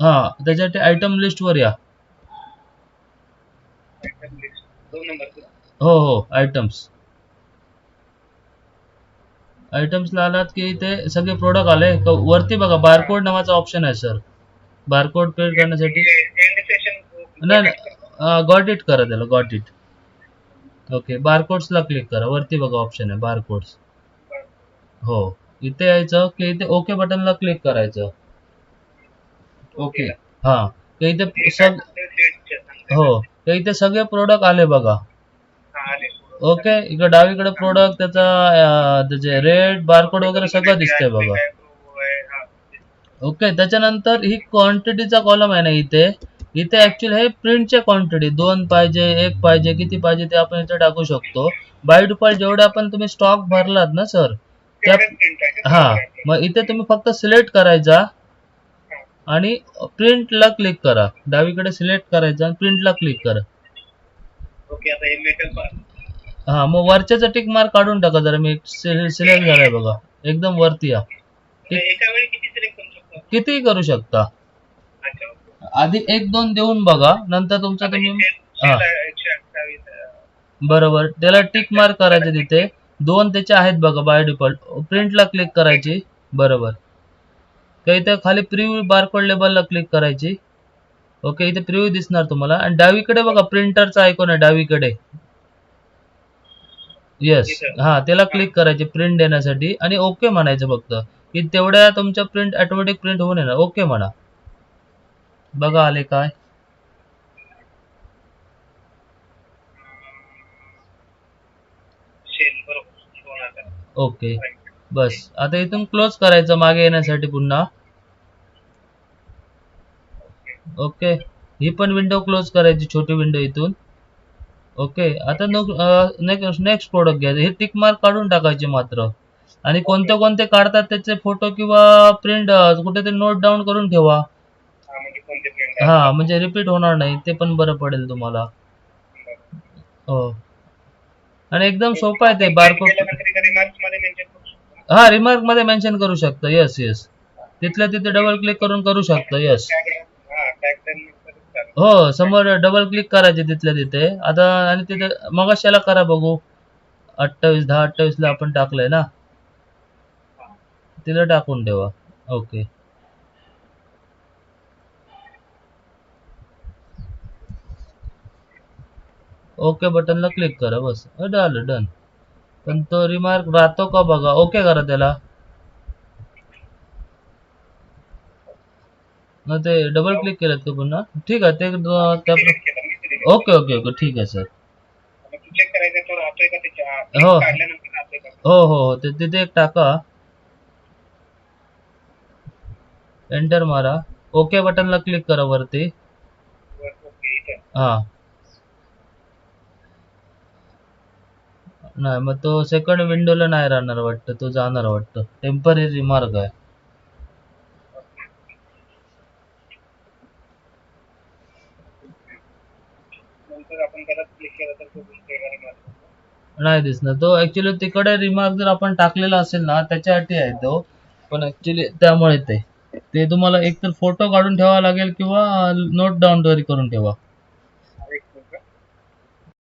हा त्याच्यासाठी item list वर या. हो हो आयटम्स आयटम्सला आलात की ते सगळे प्रोडक्ट आले. वरती बघा बारकोड नावाचा ऑप्शन आहे सर बारकोड पे करण्यासाठी. नाही गॉट इट करा त्याला गॉट इट ओके बारकोड्सला क्लिक करा. वरती बघा ऑप्शन आहे बारकोड्स हो इथे यायचं की इथे ओके बटनला क्लिक करायचं. ओके. हा. तर इथे सग हो. तर इथे सगळे प्रोडक्ट आले बघा. ओके. इकडे डावीकडे प्रोडक्ट त्याचा त्याचे रेट बारकोड वगैरे सगळं दिसतंय बघा. ओके. त्याच्यानंतर ही क्वांटिटीचा कॉलम आहे ना इथे. इथे ऍक्च्युली हे प्रिंटचे क्वांटिटी दोन पाहिजे एक पाहिजे किती पाहिजे ते आपण इथे टाकू शकतो. बाय डिफॉल्ट जेवढे आपण तुम्ही स्टॉक भरलात ना सर त्या हा. मग इथे तुम्ही फक्त सिलेक्ट करायचा. आणि प्रिंटला क्लिक करा. डावीकडे सिलेक्ट करायचा आणि प्रिंटला क्लिक करा. ओके आता हे हा मग वरच्याचा टिक मार्क काढून टाका जरा. मी सिलेक्ट झालाय बघा. एकदम वरती या. एका वेळी किती सिलेक्ट करू शकतो? कितीही करू शकता. अच्छा आधी एक दोन देऊन बघा. नंतर तुमचा तुम्ही हा. बरोबर. त्याला टिक मार्क करायचे तिथे. दोन त्याचे आहेत बघा बाय डिफॉल्ट प्रिंटला क्लिक करायची. बरोबर. तर इथे खाली प्रिव्ह्यू बारकोड लेबलला क्लिक करायची. ओके इथे प्रिव्ह्यू दिसणार तुम्हाला. आणि डावीकडे बघा प्रिंटरचा आयकॉन आहे डावीकडे. येस. हा त्याला क्लिक करायचे प्रिंट देण्यासाठी. आणि ओके म्हणायचं फक्त की तेवढ्या तुमच्या प्रिंट ऑटोमॅटिक प्रिंट होऊन येणार. ओके म्हणा. बघा आले काय? ओके बस. आता इथून क्लोज करायचं मागे येण्यासाठी पुन्हा. ओके ही पण विंडो क्लोज करायची छोटी विंडो इथून. ओके आता नेक्स्ट नेक्स्ट प्रोडक्ट घ्यायचं. हे टिक मार्क काढून टाकायचे मात्र. आणि कोणते कोणते काढतात त्याचे फोटो किंवा प्रिंट कुठेतरी नोट डाऊन करून ठेवा. हा म्हणजे हा म्हणजे रिपीट होणार नाही. ते पण बरं पडेल तुम्हाला. हो. आणि एकदम सोपं आहे ते बारकोड हा रिमार्कमध्ये मेन्शन करू शकता. येस येस तिथल्या तिथे डबल क्लिक करून करू शकता. येस हो समोर डबल क्लिक करायचे तिथल्या तिथे. आता आणि तिथे मग करा बघू. अठ्ठावीस दहा अठ्ठावीस ला आपण टाकलंय ना? तिला टाकून ठेवा. ओके. ओके बटनला क्लिक करा बस. झालं डन. पण तो रिमार्क राहतो का बघा? ओके करा त्याला. मग ते डबल क्लिक केलं का पुन्हा? ठीक आहे ते त्या ओके ओके ओके ठीक आहे सर तू तो हो. का? हो हो हो. ते तिथे एक टाका. एंटर मारा. ओके बटनला क्लिक करा वरती. हा. नाही मग तो सेकंड विंडोला नाही राहणार वाटतं तो जाणार वाटतं. टेंपररी रिमार्क आहे. आपण त्याला क्लिक केलं तर तो नाही दिसणार. तो ऍक्च्युली तिकडे रिमार्क जर आपण टाकलेला असेल ना त्याच्यासाठी आहे तो. पण ऍक्च्युली त्यामुळे ते. ते तुम्हाला एकतर फोटो काढून ठेवावा लागेल किंवा नोट डाऊन तरी करून ठेवा.